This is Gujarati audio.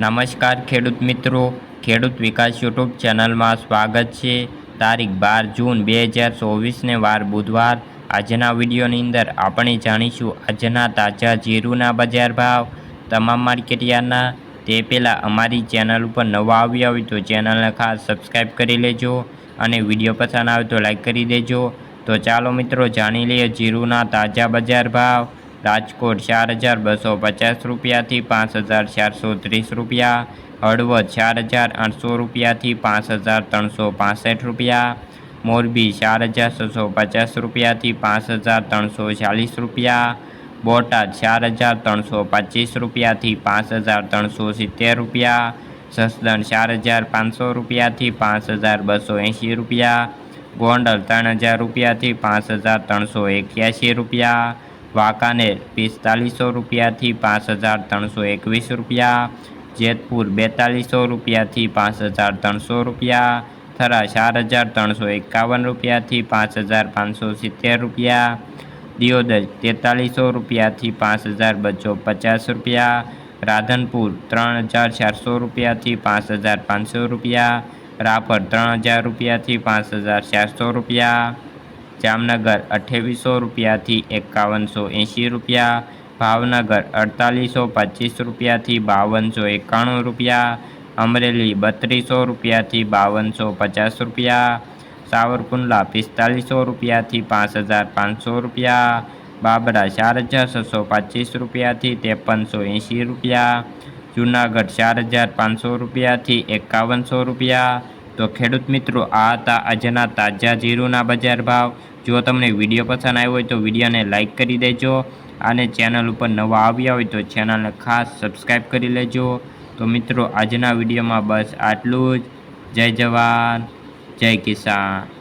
નમસ્કાર ખેડૂત મિત્રો. ખેડૂત વિકાસ યુટ્યુબ ચેનલમાં સ્વાગત છે. તારીખ બાર જૂન બે હજાર ચોવીસને વાર બુધવાર. આજના વિડીયોની અંદર આપણે જાણીશું આજના તાજા જીરુના બજાર ભાવ. તમામ માર્કેટયાર્ડના તે પહેલાં અમારી ચેનલ ઉપર નવા આવ્યા હોય તો ચેનલને ખાસ સબસ્ક્રાઈબ કરી લેજો અને વીડિયો પસંદ આવે તો લાઈક કરી દેજો. તો ચાલો મિત્રો, જાણી લઈએ જીરુના તાજા બજાર ભાવ. રાજકોટ ચાર હજાર બસો પચાસ રૂપિયાથી પાંચ હજાર ચારસો ત્રીસ રૂપિયા, હળવદ ચાર હજાર આઠસો રૂપિયાથી પાંચ હજાર ત્રણસો પાસઠ રૂપિયા, મોરબી ચાર હજાર છસો પચાસ રૂપિયાથી પાંચ હજાર ત્રણસો ચાલીસ રૂપિયા, બોટાદ ચાર હજાર ત્રણસો પચીસ રૂપિયાથી પાંચ હજાર ત્રણસો સિત્તેર રૂપિયા સસદણ ચાર હજાર પાંચસો રૂપિયાથી પાંચ હજાર બસો એંશી રૂપિયા, ગોંડલ ત્રણ હજાર રૂપિયાથી પાંચ હજાર ત્રણસો એક્યાસી રૂપિયા વાંકાનેર પિસ્તાલીસો રૂપિયાથી પાંચ હજાર ત્રણસો એકવીસ રૂપિયા, જેતપુર બેતાલીસો રૂપિયાથી પાંચ હજાર ત્રણસો રૂપિયા, થરા ચાર હજાર ત્રણસો એકાવન રૂપિયાથી પાંચ હજાર પાંચસો સિત્તેર રૂપિયા, દિયોદર તેતાલીસો રૂપિયાથી પાંચ હજાર બસો પચાસ રૂપિયા, રાધનપુર ત્રણ હજાર ચારસો રૂપિયાથી પાંચ હજાર પાંચસો રૂપિયા, રાપર ત્રણ હજાર રૂપિયાથી પાંચ હજાર ચારસો રૂપિયા જામનગર અઠ્યાવીસો રૂપિયાથી એકાવનસો એંશી રૂપિયા, ભાવનગર અડતાલીસો પચીસ રૂપિયાથી બાવનસો એકાણું રૂપિયા, અમરેલી બત્રીસો રૂપિયાથી બાવનસો પચાસ રૂપિયા, સાવરકુંડલા પિસ્તાલીસો રૂપિયાથી પાંચ હજાર પાંચસો રૂપિયા, બાબરા ચાર હજાર છસો પચીસ રૂપિયાથી ત્રેપનસો એંશી રૂપિયા, જુનાગઢ ચાર હજાર પાંચસો રૂપિયાથી એકાવનસો રૂપિયા તો ખેડૂત મિત્રો, આ હતા આજના તાજા જીરુના બજાર ભાવ. જો તમને વીડિયો પસંદ આવ્યો હોય તો વિડીયોને લાઇક કરી દેજો અને ચેનલ ઉપર નવા આવ્યા હોય તો ચેનલને ખાસ સબસ્ક્રાઈબ કરી લેજો. તો મિત્રો, આજના વિડીયોમાં બસ આટલું જ. જય જવાન, જય કિસાન.